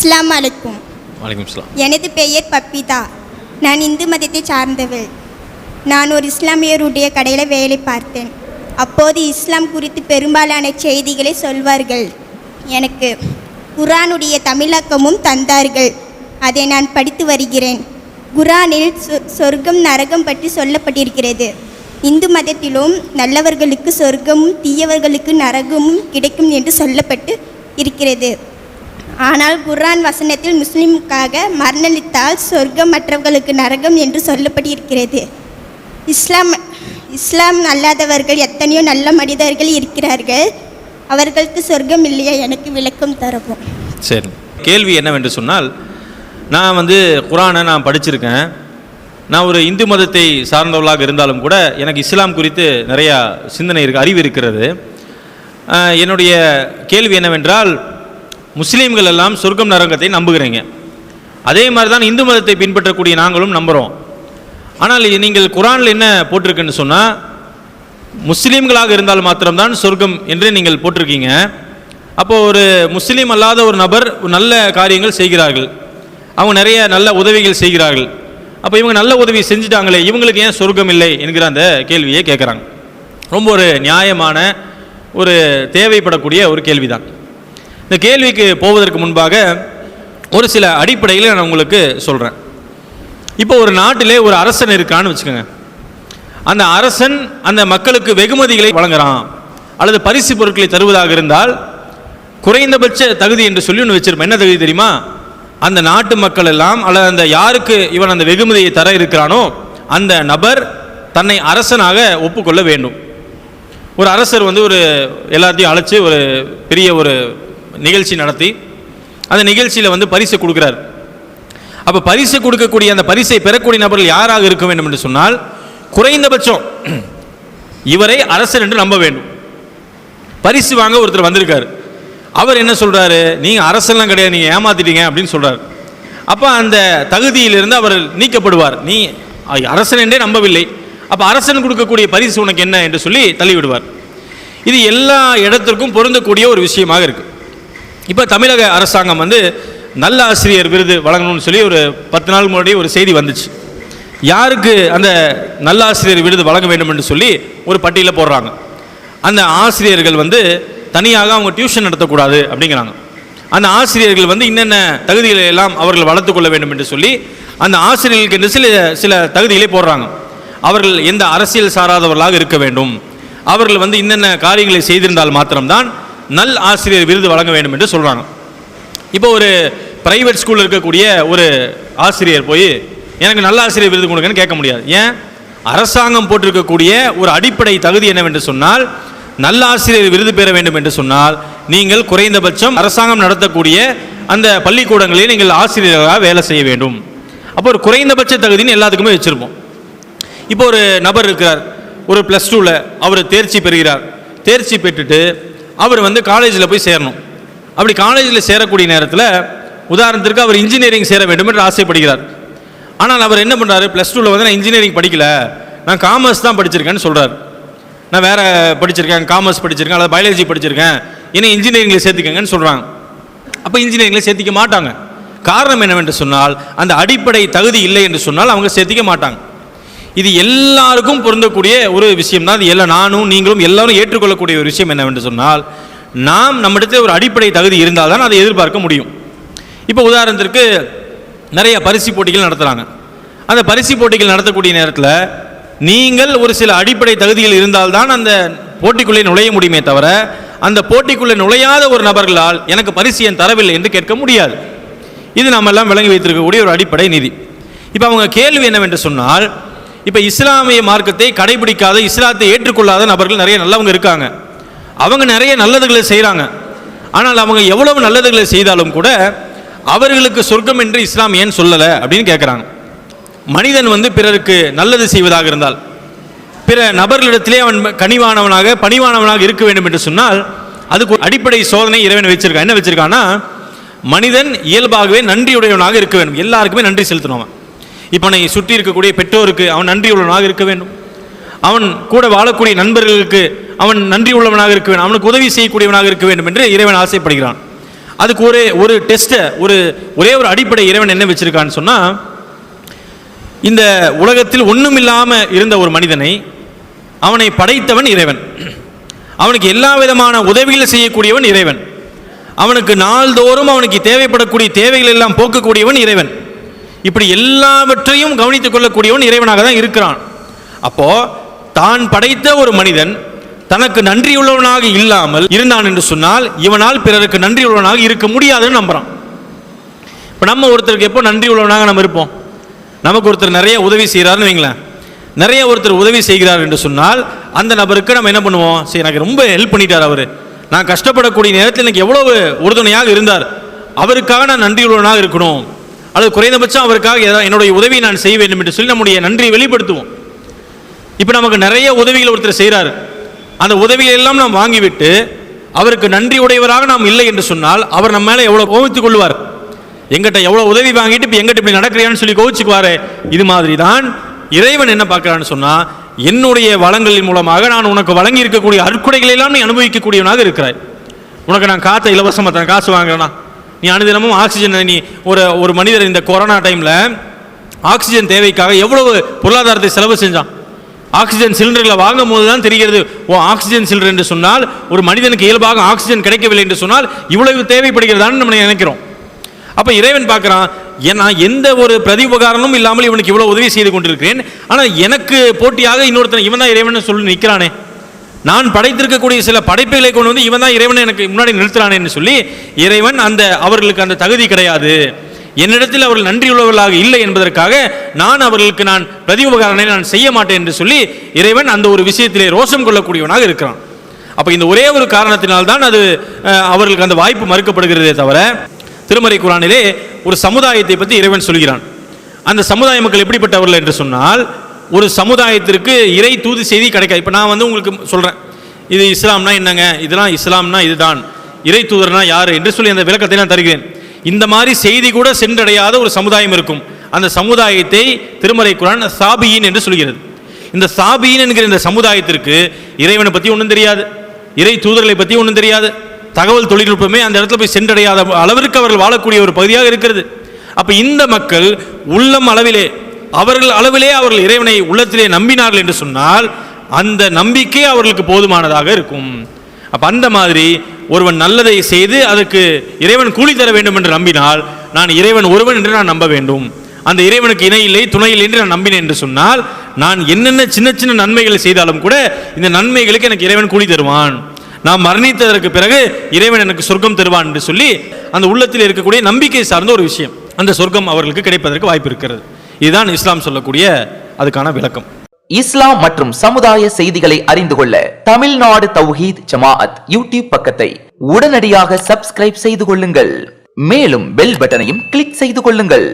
அஸ்ஸலாமு அலைக்கும். எனது பெயர் பப்பிதா. நான் இந்து மதத்தை சார்ந்தவள். நான் ஒரு இஸ்லாமியருடைய கடையில் வேலை பார்த்தேன். அப்போது இஸ்லாம் குறித்து பெரும்பாலான செய்திகளை சொல்வார்கள். எனக்கு குரானுடைய தமிழாக்கமும் தந்தார்கள். அதை நான் படித்து வருகிறேன். குரானில் சொர்க்கம் நரகம் பற்றி சொல்லப்பட்டிருக்கிறது. இந்து மதத்திலும் நல்லவர்களுக்கு சொர்க்கமும் தீயவர்களுக்கு நரகமும் கிடைக்கும் என்று சொல்லப்பட்டு இருக்கிறது. ஆனால் குர்ஆன் வசனத்தில் முஸ்லிமுக்காக மரணளித்தால் சொர்க்கம் மற்றவர்களுக்கு நரகம் என்று சொல்லப்பட்டிருக்கிறது. இஸ்லாம் இஸ்லாம் அல்லாதவர்கள் எத்தனையோ நல்ல மனிதர்கள் இருக்கிறார்கள். அவர்களுக்கு சொர்க்கம் இல்லையா? எனக்கு விளக்கம் தரவும். சரி. கேள்வி என்னவென்று சொன்னால் நான் வந்து குரானை நான் படிச்சிருக்கேன். நான் ஒரு இந்து மதத்தை சார்ந்தவளாக இருந்தாலும் கூட எனக்கு இஸ்லாம் குறித்து நிறையா சிந்தனை இருக்கு அறிவு இருக்கிறது. என்னுடைய கேள்வி என்னவென்றால் முஸ்லீம்கள் எல்லாம் சொர்க்கம் நரங்கத்தை நம்புகிறீங்க. அதே மாதிரி தான் இந்து மதத்தை பின்பற்றக்கூடிய நாங்களும் நம்புகிறோம் ஆனால் நீங்கள் குரானில் என்ன போட்டிருக்குன்னு சொன்னால் முஸ்லீம்களாக இருந்தால் மாத்திரம்தான் சொர்க்கம் என்று நீங்கள் போட்டிருக்கீங்க. அப்போது ஒரு முஸ்லீம் அல்லாத ஒரு நபர் நல்ல காரியங்கள் செய்கிறார்கள். அவங்க நிறைய நல்ல உதவிகள் செய்கிறார்கள். அப்போ இவங்க நல்ல உதவி செஞ்சுட்டாங்களே இவங்களுக்கு ஏன் சொர்க்கம் இல்லை என்கிற அந்த கேள்வியை கேட்குறாங்க. ரொம்ப ஒரு நியாயமான ஒரு தேவைப்படக்கூடிய ஒரு கேள்விதான். இந்த கேள்விக்கு போவதற்கு முன்பாக ஒரு சில அடிப்படையில் நான் உங்களுக்கு சொல்கிறேன் இப்போ ஒரு நாட்டிலே ஒரு அரசன் இருக்கான்னு வச்சுக்கோங்க. அந்த அரசன் அந்த மக்களுக்கு வெகுமதிகளை வழங்குறான். அல்லது பரிசு பொருட்களை தருவதாக இருந்தால் குறைந்தபட்ச தகுதி என்று சொல்லி ஒன்று வச்சிருப்பேன் என்ன தகுதி தெரியுமா? அந்த நாட்டு மக்கள் எல்லாம் அல்லது அந்த யாருக்கு இவன் அந்த வெகுமதியை தர இருக்கிறானோ அந்த நபர் தன்னை அரசனாக ஒப்புக்கொள்ள வேண்டும். ஒரு அரசர் வந்து ஒரு எல்லாத்தையும் அழைச்சி ஒரு பெரிய ஒரு நிகழ்ச்சி நடத்தி அந்த நிகழ்ச்சியில் வந்து பரிசு கொடுக்குறார். அப்போ பரிசு கொடுக்கக்கூடிய அந்த பரிசை பெறக்கூடிய நபர்கள் யாராக இருக்க வேண்டும் என்று சொன்னால் குறைந்தபட்சம் இவரை அரசர் என்று நம்ப வேண்டும். பரிசு வாங்க ஒருத்தர் வந்திருக்காரு. அவர் என்ன சொல்கிறாரு நீங்கள் அரசெல்லாம் கிடையாது நீங்கள் ஏமாத்திட்டீங்க அப்படின்னு சொல்கிறார் அப்போ அந்த தகுதியிலிருந்து அவர் நீக்கப்படுவார். நீ அரசன் என்றே நம்பவில்லை. அப்போ அரசன் கொடுக்கக்கூடிய பரிசு உனக்கு என்ன? என்று சொல்லி தள்ளிவிடுவார். இது எல்லா இடத்திற்கும் பொருந்தக்கூடிய ஒரு விஷயமாக இருக்குது இப்போ தமிழக அரசாங்கம் வந்து நல்ல ஆசிரியர் விருது வழங்கணும்னு சொல்லி ஒரு பத்து நாள் முன்னாடி ஒரு செய்தி வந்துச்சு. யாருக்கு அந்த நல்ல ஆசிரியர் விருது வழங்க வேண்டும் என்று சொல்லி ஒரு பட்டியலை போடுறாங்க. அந்த ஆசிரியர்கள் வந்து தனியாக அவங்க டியூஷன் நடத்தக்கூடாது அப்படிங்கிறாங்க. அந்த ஆசிரியர்கள் வந்து என்னென்ன தகுதிகளை எல்லாம் அவர்கள் வளர்த்து கொள்ள வேண்டும் என்று சொல்லி அந்த ஆசிரியர்களுக்கு என்று சில சில தகுதிகளை போடுறாங்க. அவர்கள் எந்த அரசியல் சாராதவர்களாக இருக்க வேண்டும். அவர்கள் வந்து என்னென்ன காரியங்களை செய்திருந்தால் மாத்திரம்தான் நல் ஆசிரியர் விருது வழங்க வேண்டும் என்று சொல்கிறாங்க இப்போ ஒரு பிரைவேட் ஸ்கூலில் இருக்கக்கூடிய ஒரு ஆசிரியர் போய் எனக்கு நல்ல ஆசிரியர் விருது கொடுங்கன்னு கேட்க முடியாது. ஏன்? அரசாங்கம் போட்டிருக்கக்கூடிய ஒரு அடிப்படை தகுதி என்னவென்று சொன்னால் நல்ல ஆசிரியர் விருது பெற வேண்டும் என்று சொன்னால் நீங்கள் குறைந்தபட்சம் அரசாங்கம் நடத்தக்கூடிய அந்த பள்ளிக்கூடங்களில் நீங்கள் ஆசிரியராக வேலை செய்ய வேண்டும். அப்போ ஒரு குறைந்தபட்ச தகுதின்னு எல்லாத்துக்குமே வச்சுருப்போம். இப்போ ஒரு நபர் இருக்கிறார் ஒரு ப்ளஸ் டூவில் அவர் தேர்ச்சி பெறுகிறார். தேர்ச்சி பெற்றுட்டு அவர் வந்து காலேஜில் போய் சேரணும். அப்படி காலேஜில் சேரக்கூடிய நேரத்தில் உதாரணத்திற்கு அவர் இன்ஜினியரிங் சேர வேண்டும் என்று ஆசைப்படுகிறார். ஆனால் அவர் என்ன பண்ணுறாரு ப்ளஸ் டூவில் வந்து நான் இன்ஜினியரிங் படிக்கல. நான் காமர்ஸ் தான் படிச்சிருக்கேன்னு சொல்கிறார் நான் வேறு படிச்சிருக்கேன் காமர்ஸ் படிச்சிருக்கேன் அல்லது பயாலஜி படிச்சிருக்கேன். என்னை இன்ஜினியரிங்கில் சேர்த்துக்கங்கன்னு சொல்கிறாங்க அப்போ இன்ஜினியரிங்கில் சேர்த்திக்க மாட்டாங்க. காரணம் என்னவென்று சொன்னால் அந்த அடிப்படை தகுதி இல்லை என்று சொன்னால் அவங்க சேர்த்திக்க மாட்டாங்க. இது எல்லாருக்கும் பொருந்தக்கூடிய ஒரு விஷயம் தான். இது எல்லாம் நானும் நீங்களும் எல்லாரும் ஏற்றுக்கொள்ளக்கூடிய ஒரு விஷயம் என்னவென்று சொன்னால் நாம் நம்மிடத்தில் ஒரு அடிப்படை தகுதி இருந்தால் தான் அதை எதிர்பார்க்க முடியும். இப்போ உதாரணத்திற்கு நிறைய பரிசு போட்டிகள் நடத்துகிறாங்க அந்த பரிசு போட்டிகள் நடத்தக்கூடிய நேரத்தில் நீங்கள் ஒரு சில அடிப்படை தகுதிகள் இருந்தால்தான் அந்த போட்டிக்குள்ளே நுழைய முடியுமே தவிர அந்த போட்டிக்குள்ளே நுழையாத ஒரு நபர்களால் எனக்கு பரிசு என் தரவில்லை என்று கேட்க முடியாது. இது நாம் எல்லாம் விளங்கி வைத்திருக்கக்கூடிய ஒரு அடிப்படை நிதி. இப்போ அவங்க கேள்வி என்னவென்று சொன்னால் இப்போ இஸ்லாமிய மார்க்கத்தை கடைபிடிக்காத இஸ்லாத்தை ஏற்றுக்கொள்ளாத நபர்கள் நிறைய நல்லவங்க இருக்காங்க. அவங்க நிறைய நல்லதுகளை செய்கிறாங்க ஆனால் அவங்க எவ்வளவு நல்லதுகளை செய்தாலும் கூட அவர்களுக்கு சொர்க்கம் என்று இஸ்லாம் ஏன் சொல்லலை அப்படின்னு கேட்குறாங்க மனிதன் வந்து பிறருக்கு நல்லது செய்வதாக இருந்தால் பிற நபர்களிடத்திலே அவன் கனிவானவனாக பணிவானவனாக இருக்க வேண்டும் என்று சொன்னால் அதுக்கு அடிப்படை சோதனை இறைவன் வச்சிருக்கான் என்ன வச்சிருக்கான்னா மனிதன் இயல்பாகவே நன்றியுடையவனாக இருக்க வேண்டும். எல்லாருக்குமே நன்றி செலுத்தணும் அவன். இப்போ அவனை சுற்றி இருக்கக்கூடிய பெற்றோருக்கு அவன் நன்றி உள்ளவனாக இருக்க வேண்டும். அவன் கூட வாழக்கூடிய நண்பர்களுக்கு அவன் நன்றி உள்ளவனாக இருக்க வேண்டும். அவனுக்கு உதவி செய்யக்கூடியவனாக இருக்க வேண்டும் என்று இறைவன் ஆசைப்படுகிறான். அதுக்கு ஒரே ஒரு டெஸ்ட்டை ஒரு ஒரே ஒரு அடிப்படை இறைவன் என்ன வச்சிருக்கான்னு சொன்னால் இந்த உலகத்தில் ஒன்றும் இல்லாமல் இருந்த ஒரு மனிதனை அவனை படைத்தவன் இறைவன். அவனுக்கு எல்லா விதமான உதவிகளை செய்யக்கூடியவன் இறைவன். அவனுக்கு நாள்தோறும் அவனுக்கு தேவைப்படக்கூடிய தேவைகள் எல்லாம் போக்கக்கூடியவன் இறைவன். இப்படி எல்லாவற்றையும் கவனித்துக் கொள்ளக்கூடியவன் இறைவனாக தான் இருக்கிறான். அப்போ தான் படைத்த ஒரு மனிதன் தனக்கு நன்றியுள்ளவனாக இல்லாமல் இருந்தான் என்று சொன்னால் இவனால் பிறருக்கு நன்றியுள்ளவனாக இருக்க முடியாதுன்னு நம்புறான். இப்போ நம்ம ஒருத்தருக்கு எப்போ நன்றி உள்ளவனாக நம்ம இருப்போம்? நமக்கு ஒருத்தர் நிறைய உதவி செய்கிறாருன்னு வைங்களேன். நிறைய ஒருத்தர் உதவி செய்கிறார் என்று சொன்னால் அந்த நபருக்கு நம்ம என்ன பண்ணுவோம்? சரி எனக்கு ரொம்ப ஹெல்ப் பண்ணிட்டார் அவர். நான் கஷ்டப்படக்கூடிய நேரத்தில் எனக்கு எவ்வளவு உறுதுணையாக இருந்தார். அவருக்காக நான் நன்றியுள்ளவனாக இருக்கணும். அல்லது குறைந்தபட்சம் அவருக்காக ஏதாவது என்னுடைய உதவியை நான் செய்ய வேண்டும் என்று சொல்லி நம்முடைய நன்றியை வெளிப்படுத்துவோம். இப்போ நமக்கு நிறைய உதவிகள் ஒருத்தர் செய்கிறார் அந்த உதவிகளை எல்லாம் நாம் வாங்கிவிட்டு அவருக்கு நன்றி உடையவராக நாம் இல்லை என்று சொன்னால் அவர் நம்ம மேலே எவ்வளோ கோவித்துக் கொள்வார். எங்கிட்ட எவ்வளோ உதவி வாங்கிட்டு இப்போ எங்கிட்ட இப்படி நடக்கிறியான்னு சொல்லி கோவிச்சுக்குவாரு இது மாதிரி தான் இறைவன் என்ன பார்க்குறான்னு சொன்னால் என்னுடைய வளங்களின் மூலமாக நான் உனக்கு வழங்கி இருக்கக்கூடிய அற்கொடைகளை எல்லாம் நீ அனுபவிக்கக்கூடியவனாக இருக்கிறாய். உனக்கு நான் காற்றை இலவசமாக தரேன் காசு வாங்குறேனா? நீ அனுதினமும் ஆக்சிஜன் நீ ஒரு ஒரு மனிதர் இந்த கொரோனா டைமில் ஆக்சிஜன் தேவைக்காக எவ்வளவு பொருளாதாரத்தை செலவு செஞ்சான்? ஆக்சிஜன் சிலிண்டர்களை வாங்கும் போது தான் தெரிகிறது ஓ ஆக்சிஜன் சிலிண்டர் என்று சொன்னால் ஒரு மனிதனுக்கு இயல்பாக ஆக்சிஜன் கிடைக்கவில்லை என்று சொன்னால் இவ்வளவு தேவைப்படுகிறதான்னு நம்ம நினைக்கிறோம். அப்போ இறைவன் பார்க்குறான் ஏன்னா எந்த ஒரு பிரதி உபகாரமும் இல்லாமல் இவனுக்கு இவ்வளோ உதவி செய்து கொண்டிருக்கிறேன் ஆனால் எனக்கு போட்டியாக இன்னொருத்தன் இவன் தான் இறைவன் சொல்லி நிற்கிறானே நான் படைத்திருக்கக்கூடிய சில படைப்புகளை கொண்டு வந்து இவன் தான் இறைவன் எனக்கு முன்னாடி நிறுத்துறானேன்னு சொல்லி இறைவன் அந்த அவர்களுக்கு அந்த தகுதி கிடையாது. என்னிடத்தில் அவர்கள் நன்றியுள்ளவர்களாக இல்லை என்பதற்காக நான் அவர்களுக்கு நான் பிரதி உபகாரனை நான் செய்ய மாட்டேன் என்று சொல்லி இறைவன் அந்த ஒரு விஷயத்திலே ரோஷம் கொள்ளக்கூடியவனாக இருக்கிறான். அப்போ இந்த ஒரே ஒரு காரணத்தினால்தான் அது அவர்களுக்கு அந்த வாய்ப்பு மறுக்கப்படுகிறதே தவிர திருமறை குரானிலே ஒரு சமுதாயத்தை பற்றி இறைவன் சொல்கிறான். அந்த சமுதாய மக்கள் எப்படிப்பட்டவர்கள் என்று சொன்னால் ஒரு சமுதாயத்திற்கு இறை தூது செய்தி கிடைக்காது இப்போ நான் வந்து உங்களுக்கு சொல்கிறேன் இது இஸ்லாம்னா என்னங்க? இதெல்லாம் இஸ்லாம்னா இதுதான். இறை தூதர்னா யார்? என்று சொல்லி அந்த விளக்கத்தை நான் தருகிறேன். இந்த மாதிரி செய்தி கூட சென்றடையாத ஒரு சமுதாயம் இருக்கும். அந்த சமுதாயத்தை திருமறை குரான் சாபியின் என்று சொல்கிறது. இந்த சாபியின் என்கிற இந்த சமுதாயத்திற்கு இறைவனை பற்றி ஒன்றும் தெரியாது. இறை தூதர்களை பற்றி ஒன்றும் தெரியாது. தகவல் தொழில்நுட்பமே அந்த இடத்துல போய் சென்றடையாத அளவிற்கு அவர்கள் வாழக்கூடிய ஒரு பகுதியாக இருக்கிறது. அப்போ இந்த மக்கள் உள்ளம் அளவிலே அவர்கள் அளவிலே அவர்கள் இறைவனை உள்ளத்திலே நம்பினார்கள் என்று சொன்னால் அந்த நம்பிக்கை அவர்களுக்கு போதுமானதாக இருக்கும். அப்ப அந்த மாதிரி ஒருவன் நல்லதை செய்து அதற்கு இறைவன் கூலி தர வேண்டும் என்று நம்பினால் நான் இறைவன் ஒருவன் என்று நான் நம்ப வேண்டும். அந்த இறைவனுக்கு இணை இல்லை துணை இல்லை என்று நான் நம்பினேன் என்று சொன்னால் நான் என்னென்ன சின்ன சின்ன நன்மைகளை செய்தாலும் கூட இந்த நன்மைகளுக்கு எனக்கு இறைவன் கூலி தருவான். நான் மரணித்ததற்கு பிறகு இறைவன் எனக்கு சொர்க்கம் தருவான் என்று சொல்லி அந்த உள்ளத்தில் இருக்கக்கூடிய நம்பிக்கை சார்ந்த ஒரு விஷயம். அந்த சொர்க்கம் அவர்களுக்கு கிடைப்பதற்கு வாய்ப்பு இருக்கிறது. இதுதான் இஸ்லாம் சொல்லக்கூடிய அதுக்கான விளக்கம். இஸ்லாம் மற்றும் சமுதாய செய்திகளை அறிந்து கொள்ள தமிழ்நாடு தௌஹீத் ஜமாஅத் யூடியூப் பக்கத்தை உடனடியாக சப்ஸ்கிரைப் செய்து கொள்ளுங்கள். மேலும் பெல் பட்டனையும் கிளிக் செய்து கொள்ளுங்கள்.